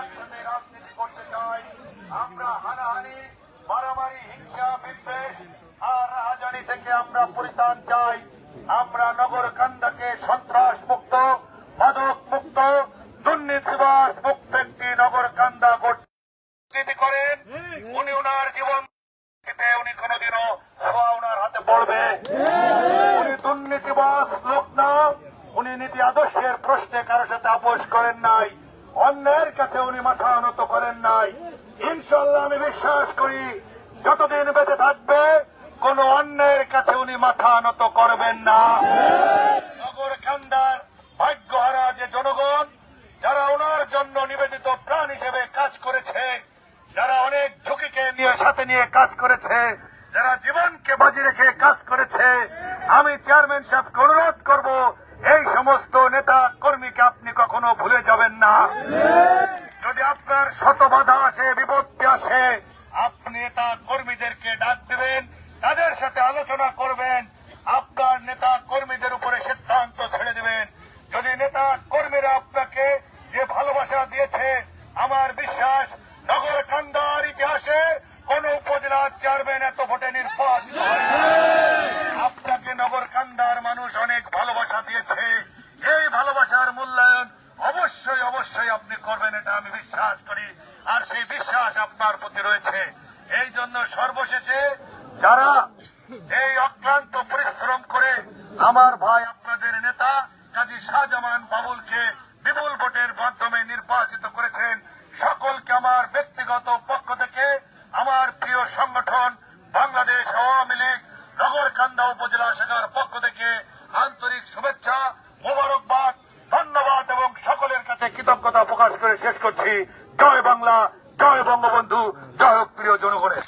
একসাথে রাজনীতি করতে চাই। আমরা হানাহানি, মারামারি, হিংসা, বিদ্বেষ আর রাজানি থেকে আমরা পরিত্রাণ চাই। আমরা নগর কান্দাকে সন্ত্রাস মুক্ত, মাদক মুক্ত দুর্নীতিবাস মুক্ত একটি নগর কান্দা রাজনীতি করেন। উনি ওনার জীবন উনি কোনোদিনও হওয়া ওনার হাতে পড়বে। উনি দুর্নীতিবাস লোক না, উনি নীতি আদর্শের প্রশ্নে কারোর সাথে আপোষ করেন নাই। অন্যের কাছে উনি মাথা নত করেন নাই। ইনশাল্লাহ আমি বিশ্বাস করি, যতদিন বেঁচে থাকবে, কোন অন্যের কাছে উনি মাথা নত করবেন না। নগর কান্দার ভাগ্যহারা যে জনগণ, যারা ওনার জন্য নিবেদিত প্রাণ হিসেবে কাজ করেছে, যারা অনেক ঝুঁকিকে নিয়ে, সাথে নিয়ে কাজ করেছে, যারা জীবনকে বাজি রেখে কাজ করেছে, আমি চেয়ারম্যান সাহেবকে অনুরোধ করব, এই সমস্ত নেতা কর্মীকে আপনি কখনো ভুলে না। যদি আপনার শত বাধা আসে, বিপত্তি আসে, আপনি নেতা কর্মীদেরকে ডাক দেবেন, তাদের সাথে আলোচনা করবেন, আপনার নেতা কর্মীদের উপরে সিদ্ধান্ত ছেড়ে দেবেন। যদি নেতা কর্মীরা আপনাকে যে ভালোবাসা দিয়েছে, আমার বিশ্বাস নগর কান্দার ইতিহাসে কোন উপজেলার চেয়ারম্যান এত ভোটে নির্বাচিত হয়নি। আপনাকে নগর কান্দার মানুষ অনেক ভালোবাসা দিয়েছে এই ভালোবাসার মূল্যায়ন অবশ্যই অবশ্যই আপনি করবেন এটা আমি বিশ্বাস করি, আর সেই বিশ্বাস আপনার প্রতি রয়েছে। এই জন্য সর্বশেষে যারা এই অক্লান্ত পরিশ্রম করে আমার ভাই, আপনাদের নেতা কাজী শাহজামান বাবুলকে বিপুল ভোটের মাধ্যমে নির্বাচিত করেছেন, সকলকে আমার ব্যক্তিগত পক্ষ থেকে আমার প্রিয় সংগঠন বাংলাদেশ আওয়ামী লীগ নগরকান্দা উপজেলা শাখার পক্ষ থেকে আন্তরিক শুভেচ্ছা, মোবারকবাদ, ধন্যবাদ এবং সকলের কাছে করে শেষ করছি। জয় বাংলা জয় বঙ্গবন্ধু জয় প্রিয় জনগণের।